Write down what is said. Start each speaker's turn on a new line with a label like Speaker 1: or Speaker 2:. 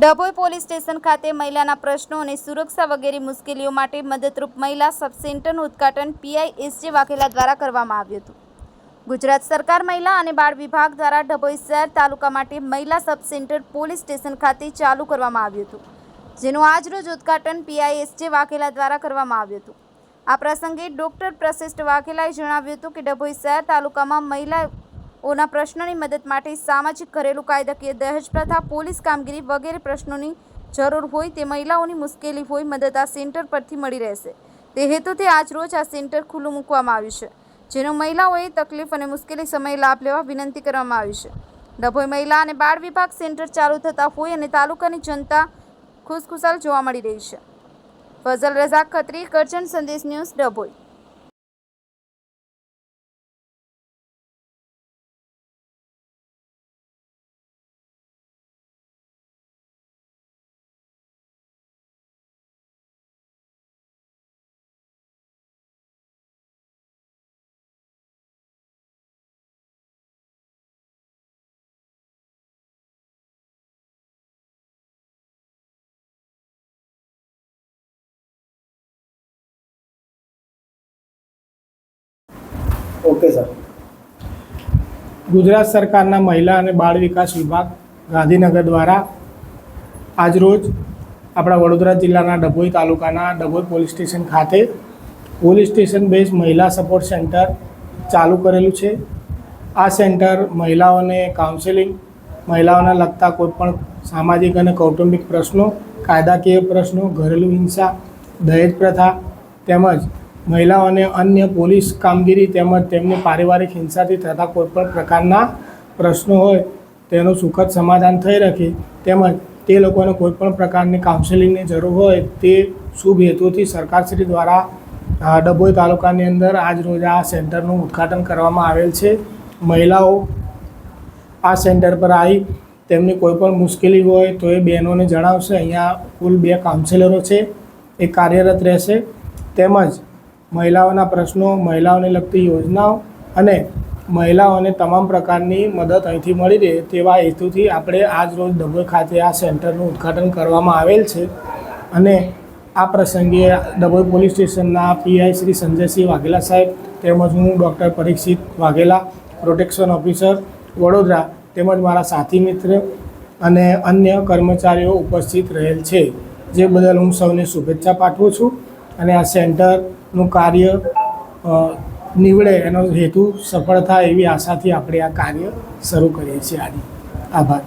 Speaker 1: Dabhoi police station ખાતે મહિલાના પ્રશ્નો અને સુરક્ષા વગેરે મુશ્કેલીઓ માટે મદદરૂપ મહિલા સબ સેન્ટરનું ઉદ્ઘાટન પીઆઈ એસજે વાઘેલા દ્વારા કરવામાં આવ્યું હતું. ગુજરાત સરકાર મહિલા અને બાળ વિભાગ દ્વારા ડભોઈ શહેર તાલુકા માટે મહિલા સબ સેન્ટર પોલીસ સ્ટેશન ખાતે ચાલુ કરવામાં આવ્યું હતું, જેનું આજરોજ ઉદ્ઘાટન પીઆઈ એસજે વાઘેલા દ્વારા કરવામાં આવ્યું હતું. આ પ્રસંગે ડોક્ટર પ્રશિષ્ટ વાઘેલાએ જણાવ્યું હતું કે ડભોઈ શહેર તાલુકામાં મહિલાઓના પ્રશ્નોની મદદ માટે સામાજિક ઘરેલું કાયદાકીય દહેજ પ્રથા, પોલીસ કામગીરી વગેરે પ્રશ્નોની જરૂર હોય તે મહિલાઓની મુશ્કેલી હોય મદદ આ સેન્ટર પરથી મળી રહેશે. તે હેતુથી આજરોજ આ સેન્ટર ખુલ્લું મૂકવામાં આવ્યું છે, જેનો મહિલાઓએ તકલીફ અને મુશ્કેલી સમયે લાભ લેવા વિનંતી કરવામાં આવી છે. ડભોઈ મહિલા અને બાળ વિભાગ સેન્ટર ચાલુ થતા હોય અને તાલુકાની જનતા ખુશખુશાલ જોવા મળી રહી છે. Fazal Razak Khatri, Karjan Sandesh news Dabhoi.
Speaker 2: Okay, sir.
Speaker 3: Gujarat સરકારના મહિલા અને બાળ વિકાસ વિભાગ ગાંધીનગર દ્વારા આજરોજ આપણા વડોદરા જિલ્લાના ડભોઈ તાલુકાના ડભોઈ પોલીસ સ્ટેશન ખાતે પોલીસ સ્ટેશન બેઝ મહિલા સપોર્ટ સેન્ટર ચાલુ કરેલું છે. આ સેન્ટર મહિલાઓને કાઉન્સેલિંગ, મહિલાઓને લગતા કોઈપણ સામાજિક અને કૌટુંબિક પ્રશ્નો, કાયદાકીય પ્રશ્નો, ઘરેલું હિંસા, દહેજ પ્રથા તેમજ મહિલાઓને અન્ય પોલીસ કામગીરી તેમજ તેમની પારિવારિક હિંસાથી થતા કોઈપણ પ્રકારના પ્રશ્નો હોય, તેનું સુખદ સમાધાન થઈ રહે તેમજ તે લોકોને કોઈપણ પ્રકારની કાઉન્સેલિંગની જરૂર હોય, તે શુભ હેતુથી સરકારશ્રી દ્વારા ડભોઈ તાલુકાની અંદર આજ રોજ આ સેન્ટરનું ઉદ્ઘાટન કરવામાં આવેલ છે. મહિલાઓ આ સેન્ટર પર આવી તેમની કોઈપણ મુશ્કેલી હોય તો એ બહેનોને જણાવશે. અહીંયા કુલ બે કાઉન્સેલરો છે. એ કાર્યરત રહેશે. તેમજ મહિલાઓના પ્રશ્નો, મહિલાઓને લગતી યોજનાઓ અને મહિલાઓને તમામ પ્રકારની મદદ અહીંથી મળી રહે તેવા હેતુથી આપણે આજ રોજ ડભોઈ ખાતે આ સેન્ટરનું ઉદ્ઘાટન કરવામાં આવેલ છે. અને આ પ્રસંગે ડભોઈ પોલીસ સ્ટેશનના પીઆઈ શ્રી સંજયસિંહ વાઘેલા સાહેબ તેમજ હું doctor Parikshit Vaghela, protection officer Vadodara તેમજ મારા સાથી મિત્ર અને અન્ય કર્મચારીઓ ઉપસ્થિત રહેલ છે. જે બદલ હું સૌને શુભેચ્છા પાઠવું છું. અને આ સેન્ટરનું કાર્ય નીવડે. એનો હેતુ સફળ થાય એવી આશાથી આપણે આ કાર્ય શરૂ કરીએ છીએ. આજે આભાર.